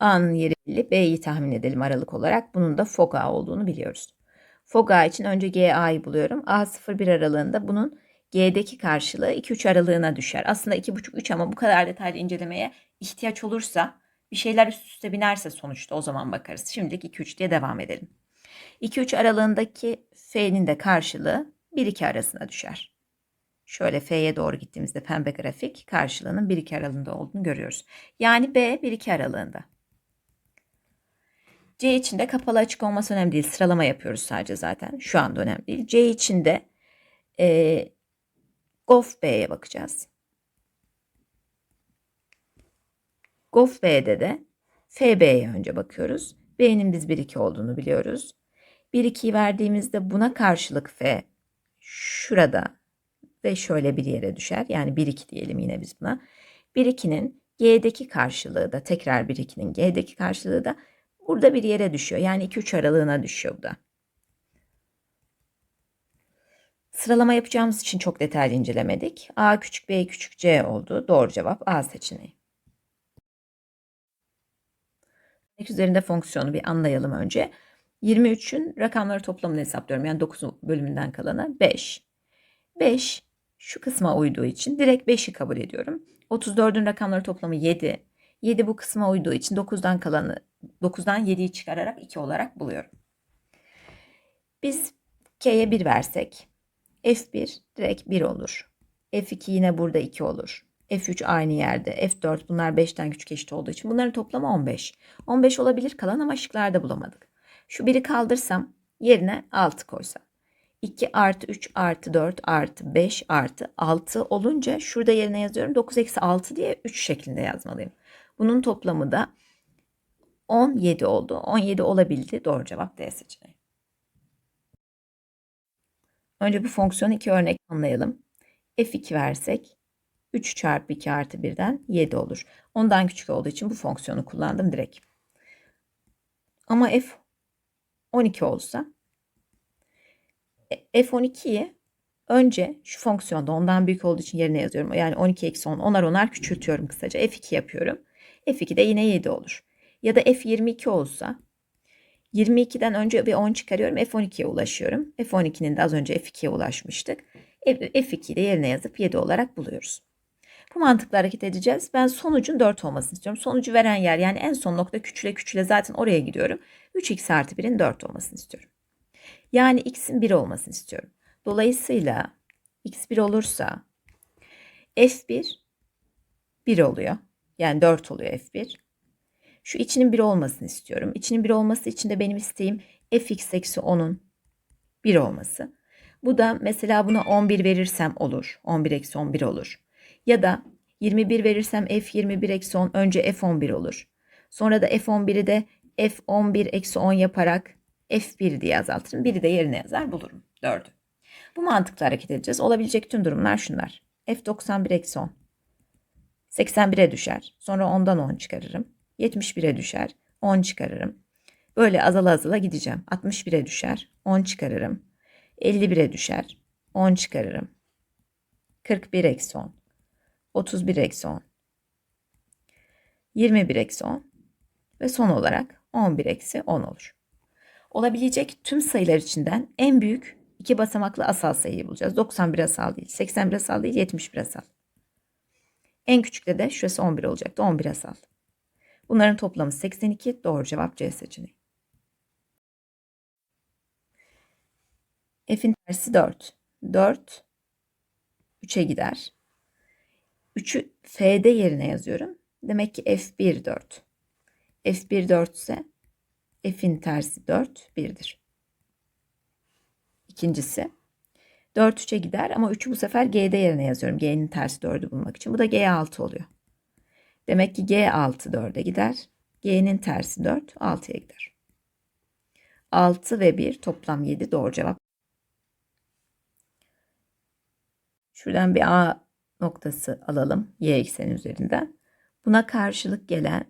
A'nın yeri belli. B'yi tahmin edelim aralık olarak. Bunun da fog A olduğunu biliyoruz. Fog A için önce GA'yı buluyorum. A0-1 aralığında bunun G'deki karşılığı 2-3 aralığına düşer. Aslında 2,5-3 ama bu kadar detaylı incelemeye ihtiyaç olursa bir şeyler üst üste binerse sonuçta o zaman bakarız. Şimdilik 2-3 diye devam edelim. 2-3 aralığındaki F'nin de karşılığı 1-2 arasına düşer. Şöyle F'ye doğru gittiğimizde pembe grafik karşılığının 1-2 aralığında olduğunu görüyoruz. Yani B 1-2 aralığında. C için de kapalı açık olması önemli değil. Sıralama yapıyoruz sadece zaten. Şu anda önemli değil. C için de e, Gof B'ye bakacağız. Gof B'de de FB'ye önce bakıyoruz. B'nin biz 1-2 olduğunu biliyoruz. 1-2'yi verdiğimizde buna karşılık F şurada ve şöyle bir yere düşer. Yani 1-2 diyelim yine biz buna. 1-2'nin G'deki karşılığı da tekrar 1-2'nin G'deki karşılığı da burada bir yere düşüyor. Yani 2-3 aralığına düşüyor bu da. Sıralama yapacağımız için çok detaylı incelemedik. A küçük B küçük C oldu. Doğru cevap A seçeneği. Örnek üzerinde fonksiyonu bir anlayalım önce. 23'ün rakamları toplamını hesaplıyorum. Yani 9 bölümünden kalanı 5. 5 şu kısma uyduğu için direkt 5'i kabul ediyorum. 34'ün rakamları toplamı 7. 7 bu kısma uyduğu için 9'dan kalanı 9'dan 7'yi çıkararak 2 olarak buluyorum. Biz K'ye 1 versek F1 direkt 1 olur. F2 yine burada 2 olur. F3 aynı yerde. F4 bunlar 5'ten küçük eşit olduğu için bunların toplamı 15. 15 olabilir kalan ama şıklarda bulamadık. Şu biri kaldırsam yerine 6 koysam. 2 artı 3 artı 4 artı 5 artı 6 olunca şurada yerine yazıyorum. 9 eksi 6 diye 3 şeklinde yazmalıyım. Bunun toplamı da 17 oldu. 17 olabildi. Doğru cevap D seçeneği. Önce bu fonksiyonu iki örnek anlayalım. F2 versek 3 çarpı 2 artı 1'den 7 olur. Ondan küçük olduğu için bu fonksiyonu kullandım direkt. Ama F 12 olsa F12'yi önce şu fonksiyonda ondan büyük olduğu için yerine yazıyorum. Yani 12 eksi 10 onar onar küçültüyorum kısaca. F2 yapıyorum. F2 de yine 7 olur. Ya da F22 olsa 22'den önce bir 10 çıkarıyorum. F12'ye ulaşıyorum. F12'nin de az önce F2'ye ulaşmıştık. F2'yi de yerine yazıp 7 olarak buluyoruz. Bu mantıkla hareket edeceğiz. Ben sonucun 4 olmasını istiyorum. Sonucu veren yer yani en son nokta küçüle küçüle zaten oraya gidiyorum. 3x artı 1'in 4 olmasını istiyorum. Yani x'in 1 olmasını istiyorum. Dolayısıyla x 1 olursa f1 1 oluyor. Yani 4 oluyor f1. Şu içinin 1 olmasını istiyorum. İçinin 1 olması için de benim isteğim fx eksi 10'un 1 olması. Bu da mesela buna 11 verirsem olur. 11 eksi 11 olur. Ya da 21 verirsem f21 eksi 10 önce f11 olur. Sonra da f11'i de f11 eksi 10 yaparak f1 diye azaltırım. Biri de yerine yazar bulurum. 4'ü. Bu mantıkla hareket edeceğiz. Olabilecek tüm durumlar şunlar. f91 eksi 10. 81'e düşer. Sonra 10'dan 10 çıkarırım. 71'e düşer. 10 çıkarırım. Böyle azala azala gideceğim. 61'e düşer. 10 çıkarırım. 51'e düşer. 10 çıkarırım. 41 eksi 10. 31 eksi 10. 21 eksi 10. Ve son olarak 11 eksi 10 olur. Olabilecek tüm sayılar içinden en büyük iki basamaklı asal sayıyı bulacağız. 91 asal değil, 81 asal değil, 71 asal. En küçükte de şurası 11 olacaktı. 11 asal. Bunların toplamı 82. Doğru cevap C seçeneği. F'in tersi 4. 4 3'e gider. 3'ü F'de yerine yazıyorum. Demek ki F1 4. F1 4 ise F'in tersi 4 1'dir. İkincisi 4 3'e gider ama 3'ü bu sefer G'de yerine yazıyorum. G'nin tersi 4'ü bulmak için. Bu da G6 oluyor. Demek ki G6 4'e gider. G'nin tersi 4 6'ya gider. 6 ve 1 toplam 7 doğru cevap. Şuradan bir A noktası alalım y ekseni üzerinden. Buna karşılık gelen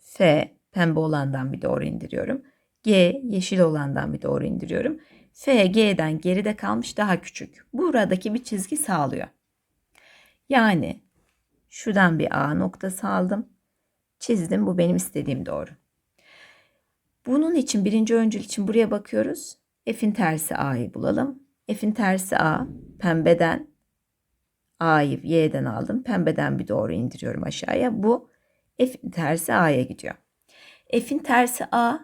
F pembe olandan bir doğru indiriyorum. G yeşil olandan bir doğru indiriyorum. F G'den geride kalmış daha küçük. Buradaki bir çizgi sağlıyor. Yani şuradan bir A noktası aldım. Çizdim. Bu benim istediğim doğru. Bunun için birinci öncül için buraya bakıyoruz. F'in tersi A'yı bulalım. F'in tersi A pembeden A'yı Y'den aldım. Pembeden bir doğru indiriyorum aşağıya. Bu F'in tersi A'ya gidiyor. F'in tersi A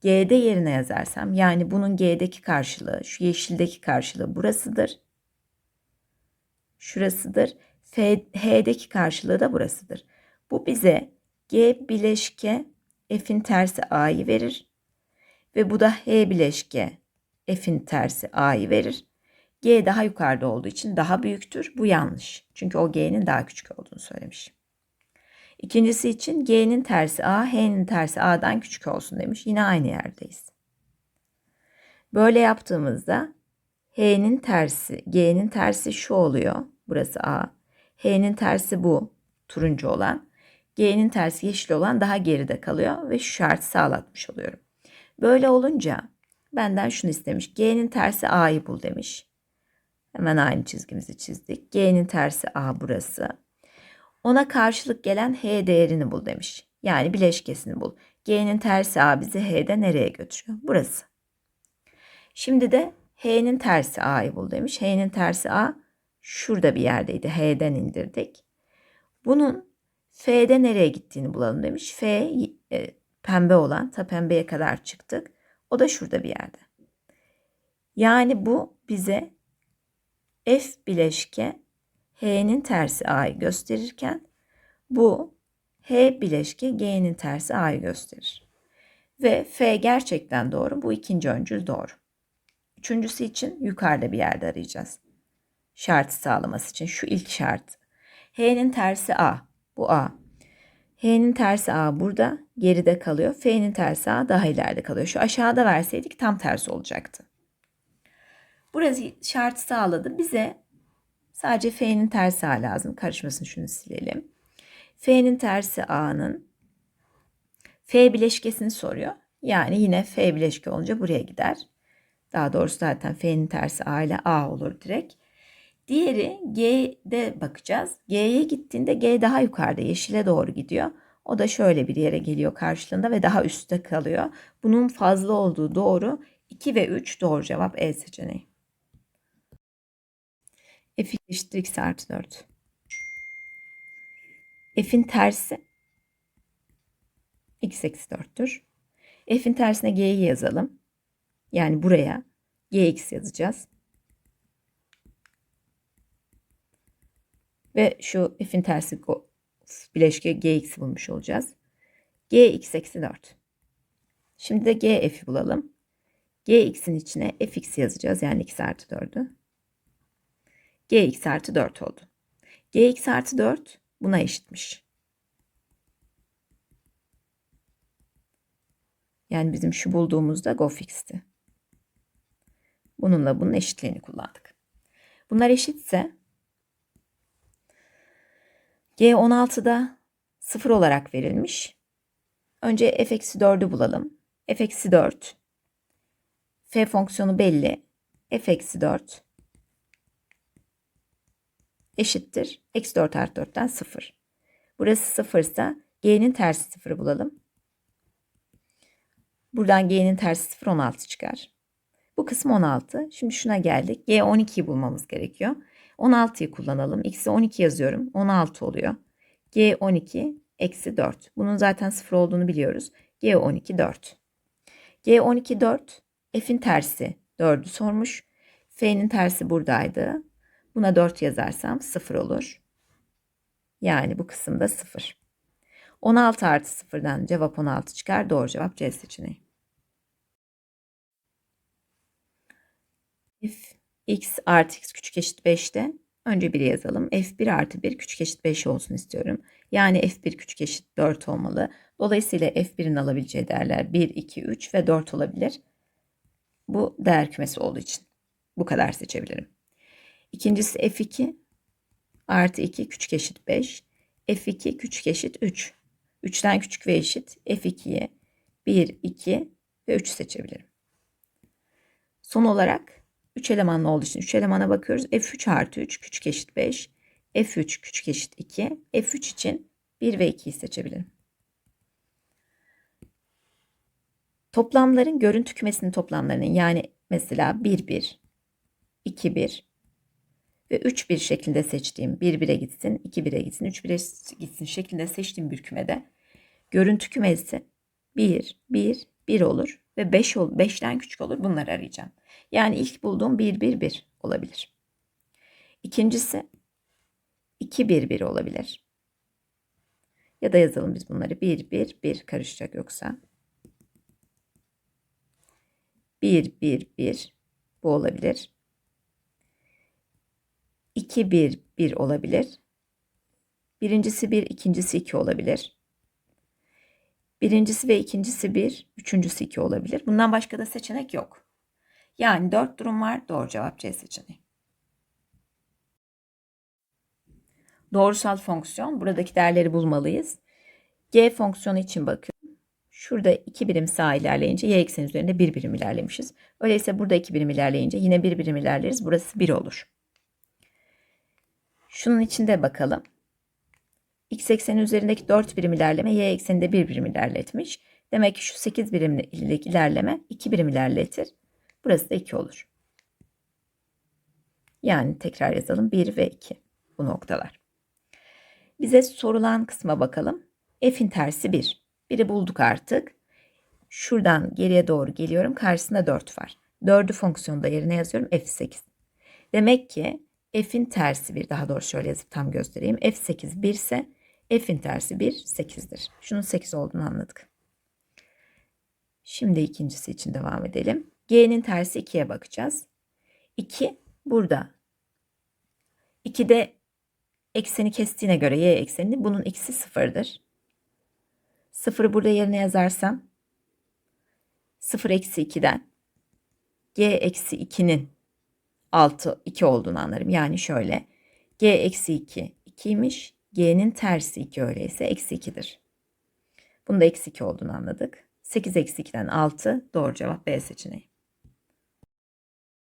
G'de yerine yazarsam yani bunun G'deki karşılığı şu yeşildeki karşılığı burasıdır. Şurasıdır. H'deki karşılığı da burasıdır. Bu bize G bileşke F'in tersi A'yı verir. Ve bu da H bileşke F'in tersi A'yı verir. G daha yukarıda olduğu için daha büyüktür. Bu yanlış. Çünkü o G'nin daha küçük olduğunu söylemiş. İkincisi için G'nin tersi A, H'nin tersi A'dan küçük olsun demiş. Yine aynı yerdeyiz. Böyle yaptığımızda H'nin tersi, G'nin tersi şu oluyor. Burası A. H'nin tersi bu. Turuncu olan. G'nin tersi yeşil olan daha geride kalıyor ve şu şartı sağlatmış oluyorum. Böyle olunca benden şunu istemiş. G'nin tersi A'yı bul demiş. Hemen aynı çizgimizi çizdik. G'nin tersi A burası. Ona karşılık gelen H değerini bul demiş. Yani bileşkesini bul. G'nin tersi A bizi H'de nereye götürüyor? Burası. Şimdi de H'nin tersi A'yı bul demiş. H'nin tersi A şurada bir yerdeydi. H'den indirdik. Bunun F'de nereye gittiğini bulalım demiş. F e, pembe olan ta pembeye kadar çıktık. O da şurada bir yerde. Yani bu bize F bileşke H'nin tersi A'yı gösterirken bu H bileşke G'nin tersi A'yı gösterir. Ve F gerçekten doğru. Bu ikinci öncül doğru. Üçüncüsü için yukarıda bir yerde arayacağız. Şartı sağlaması için şu ilk şart. H'nin tersi A. Bu A. H'nin tersi A burada geride kalıyor. F'nin tersi A daha ileride kalıyor. Şu aşağıda verseydik tam tersi olacaktı. Burası şart sağladı. Bize sadece F'nin tersi A lazım. Karışmasın şunu silelim. F'nin tersi A'nın F bileşkesini soruyor. Yani yine F bileşke olunca buraya gider. Daha doğrusu zaten F'nin tersi A ile A olur direkt. Diğeri G'de bakacağız. G'ye gittiğinde G daha yukarıda yeşile doğru gidiyor. O da şöyle bir yere geliyor karşılığında ve daha üstte kalıyor. Bunun fazla olduğu doğru 2 ve 3 doğru cevap E seçeneği. F eşittir x artı 4. F'in tersi x eksi 4'tür. F'in tersine G'yi yazalım. Yani buraya Gx yazacağız. Ve şu f'in tersi bileşke gx'i bulmuş olacağız. gx eksi 4. Şimdi de gf'i bulalım. gx'in içine fx yazacağız. Yani x artı 4'ü. gx artı 4 oldu. gx artı 4 buna eşitmiş. Yani bizim şu bulduğumuzda gofx'ti. Bununla bunun eşitliğini kullandık. Bunlar eşitse G16'da 0 olarak verilmiş. Önce f-4'ü bulalım. f-4 f fonksiyonu belli. f-4 eşittir. Eksi 4 artı 4'ten 0. Burası 0 ise g'nin tersi 0'ı bulalım. Buradan g'nin tersi 0 16 çıkar. Bu kısım 16. Şimdi şuna geldik. G 12'yi bulmamız gerekiyor. 16'yı kullanalım. X'e 12 yazıyorum. 16 oluyor. G 12 eksi 4. Bunun zaten 0 olduğunu biliyoruz. G 12 4. G 12 4. F'in tersi 4'ü sormuş. F'nin tersi buradaydı. Buna 4 yazarsam 0 olur. Yani bu kısımda 0. 16 artı 0'dan cevap 16 çıkar. Doğru cevap C seçeneği. If x artı x küçük eşit 5'te önce 1 yazalım. f1 artı 1 küçük eşit 5 olsun istiyorum. Yani f1 küçük eşit 4 olmalı. Dolayısıyla f1'in alabileceği değerler 1, 2, 3 ve 4 olabilir. Bu değer kümesi olduğu için bu kadar seçebilirim. İkincisi f2 artı 2 küçük eşit 5. f2 küçük eşit 3. 3'ten küçük ve eşit f2'ye 1, 2 ve 3 seçebilirim. Son olarak 3 elemanlı olduğu için 3 elemana bakıyoruz. F3 artı 3 küçük eşit 5. F3 küçük eşit 2. F3 için 1 ve 2'yi seçebilirim. Toplamların görüntü kümesinin toplamlarının yani mesela 1 1, 2 1 ve 3 1 şeklinde seçtiğim 1 1'e gitsin, 2 1'e gitsin, 3 1'e gitsin şeklinde seçtiğim bir kümede görüntü kümesi 1 1 1 olur ve 5 ol 5'ten küçük olur. Bunları arayacağım. Yani ilk bulduğum 1 1 1 olabilir. İkincisi 2 1 1 olabilir. Ya da yazalım biz bunları 1 1 1 karışacak yoksa. 1 1 1 bu olabilir. 2 1 1 olabilir. Birincisi 1, ikincisi 2 olabilir. Birincisi ve ikincisi 1, üçüncüsü 2 olabilir. Bundan başka da seçenek yok. Yani 4 durum var. Doğru cevap C seçeneği. Doğrusal fonksiyon. Buradaki değerleri bulmalıyız. G fonksiyonu için bakıyorum. Şurada 2 birim sağa ilerleyince y ekseni üzerinde 1 birim ilerlemişiz. Öyleyse burada 2 birim ilerleyince yine 1 birim ilerleriz. Burası 1 olur. Şunun içinde bakalım. X ekseni üzerindeki 4 birim ilerleme y ekseninde 1 birim ilerletmiş. Demek ki şu 8 birimlik ilerleme 2 birim ilerletir. Burası da 2 olur. Yani tekrar yazalım 1 ve 2 bu noktalar. Bize sorulan kısma bakalım. F'in tersi 1. 1'i bulduk artık. Şuradan geriye doğru geliyorum. Karşısında 4 var. 4'ü fonksiyonda yerine yazıyorum. F8. Demek ki F'in tersi 1. Daha doğrusu şöyle yazıp tam göstereyim. F8 1 ise F'in tersi 1 8'dir. Şunun 8 olduğunu anladık. Şimdi ikincisi için devam edelim. G'nin tersi 2'ye bakacağız. 2 burada. 2'de ekseni kestiğine göre y ekseni bunun x'i sıfırdır. Sıfırı burada yerine yazarsam 0 eksi 2'den g eksi 2'nin 6 2 olduğunu anlarım. Yani şöyle g eksi 2 2'ymiş. g'nin tersi 2 öyleyse eksi 2'dir. Bunda eksi 2 olduğunu anladık. 8 eksi 2'den 6 doğru cevap B seçeneği.